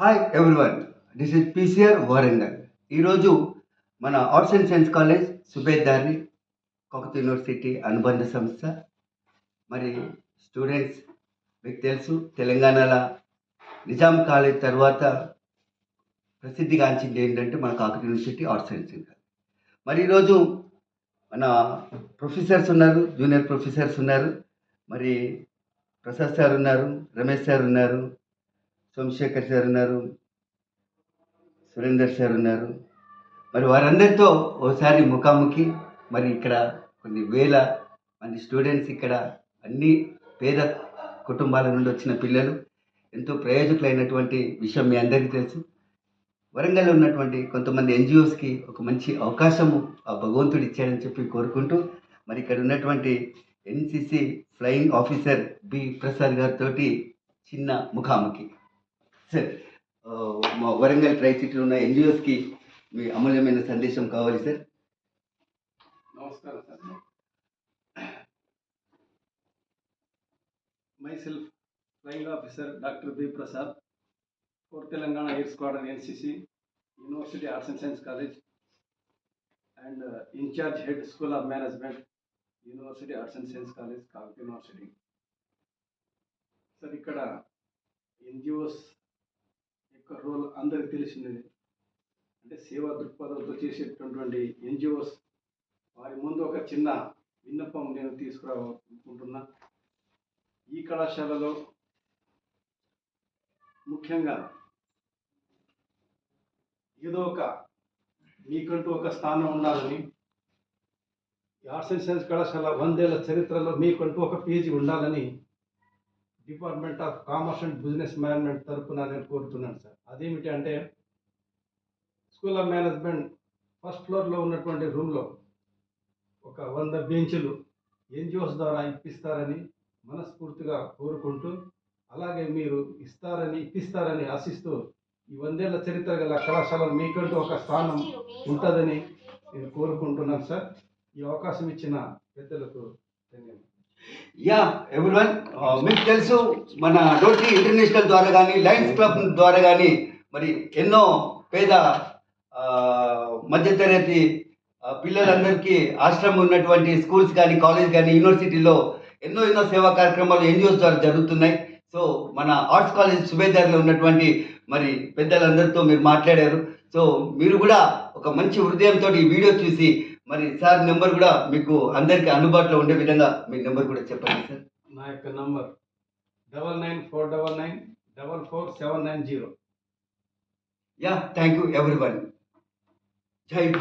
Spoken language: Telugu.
Hi everyone this is PCR Warangal ఈరోజు మన arts and science college Subedari కొకత్ university అనుబంధ సంస్థ. మరి స్టూడెంట్స్ మీకు తెలుసు తెలంగాణలో నిజాం కాలేజ్ తర్వాత ప్రసిద్ధిగాంచింది ఏంటంటే మన Kakatiya university arts and science college మరి ఈరోజు మన ప్రొఫెసర్స్ ఉన్నారు జూనియర్ ప్రొఫెసర్స్ ఉన్నారు. మరి ప్రసాద్ సార్ ఉన్నారు రమేష్ సార్ ఉన్నారు సోమశేఖర్ సార్ ఉన్నారు సురేందర్ సార్ ఉన్నారు. మరి వారందరితో ఓసారి ముఖాముఖి మరి ఇక్కడ కొన్ని వేల మంది స్టూడెంట్స్ ఇక్కడ అన్ని పేద కుటుంబాల నుండి వచ్చిన పిల్లలు ఎంతో ప్రయోజకులైనటువంటి విషయం మీ అందరికీ తెలుసు. వరంగల్లో ఉన్నటువంటి కొంతమంది ఎన్జిఓస్కి ఒక మంచి అవకాశము ఆ భగవంతుడు ఇచ్చాడని చెప్పి కోరుకుంటూ మరి ఇక్కడ ఉన్నటువంటి NCC flying officer B Prasad గారితో చిన్న ముఖాముఖి. సార్ ఆ, మా వరంగల్ ట్రై సిటీలో ఉన్న ఎన్జిఓస్కి మీ అమూల్యమైన సందేశం కావాలి సార్. నమస్కారం sir. Myself flying officer doctor B Prasad four Telangana air squadron NCC university arts and science college and in charge head school of management university arts and science college Kakatiya university sir ఇక్కడ ఎన్జిఓస్ యొక్క రోల్ అందరికి తెలిసిందే. అంటే సేవా దృక్పథంతో చేసేటటువంటి ఎన్జిఓస్ వారి ముందు ఒక చిన్న విన్నపం నేను తీసుకురావాలనుకుంటున్నా. ఈ కళాశాలలో ముఖ్యంగా ఏదో ఒక మీకంటూ ఒక స్థానం ఉండాలని ఆర్ట్స్ అండ్ సైన్స్ కళాశాల వందేళ్ళ చరిత్రలో మీకంటూ ఒక పేజీ ఉండాలని department of commerce and business management తరఫున నేను కోరుతున్నాను సార్. అదేమిటి అంటే స్కూల్ ఆఫ్ మేనేజ్మెంట్ ఫస్ట్ ఫ్లోర్లో ఉన్నటువంటి రూమ్లో ఒక వంద బెంచులు ఎన్జిఓస్ ద్వారా ఇప్పిస్తారని మనస్ఫూర్తిగా కోరుకుంటూ అలాగే మీరు ఇస్తారని ఇప్పిస్తారని ఆశిస్తూ ఈ వందేళ్ళ చరిత్ర గల కళాశాలలో మీకంటూ ఒక స్థానం ఉంటుందని నేను కోరుకుంటున్నాను సార్. ఈ అవకాశం ఇచ్చిన పెద్దలకు ధన్యవాదాలు. యా ఎవరి మీకు తెలుసు మన రోటరీ ఇంటర్నేషనల్ ద్వారా కానీ లయన్స్ క్లబ్ ద్వారా కానీ మరి ఎన్నో పేద మధ్యతరగతి పిల్లలందరికీ ఆశ్రమం ఉన్నటువంటి స్కూల్స్ కానీ కాలేజ్ కానీ యూనివర్సిటీలో ఎన్నో ఎన్నో సేవా కార్యక్రమాలు ఎన్జిఓస్ ద్వారా జరుగుతున్నాయి. సో మన ఆర్ట్స్ కాలేజ్ సుబేదారిలో ఉన్నటువంటి మరి పెద్దలందరితో మీరు మాట్లాడారు. సో మీరు కూడా ఒక మంచి హృదయంతో ఈ వీడియో చూసి మరి సార్ నెంబర్ కూడా మీకు అందరికీ అందుబాటులో ఉండే విధంగా మీ నెంబర్ కూడా చెప్పండి సార్. నా యొక్క number double nine four double nine double four seven nine zero yeah thank you everyone Jai Bharat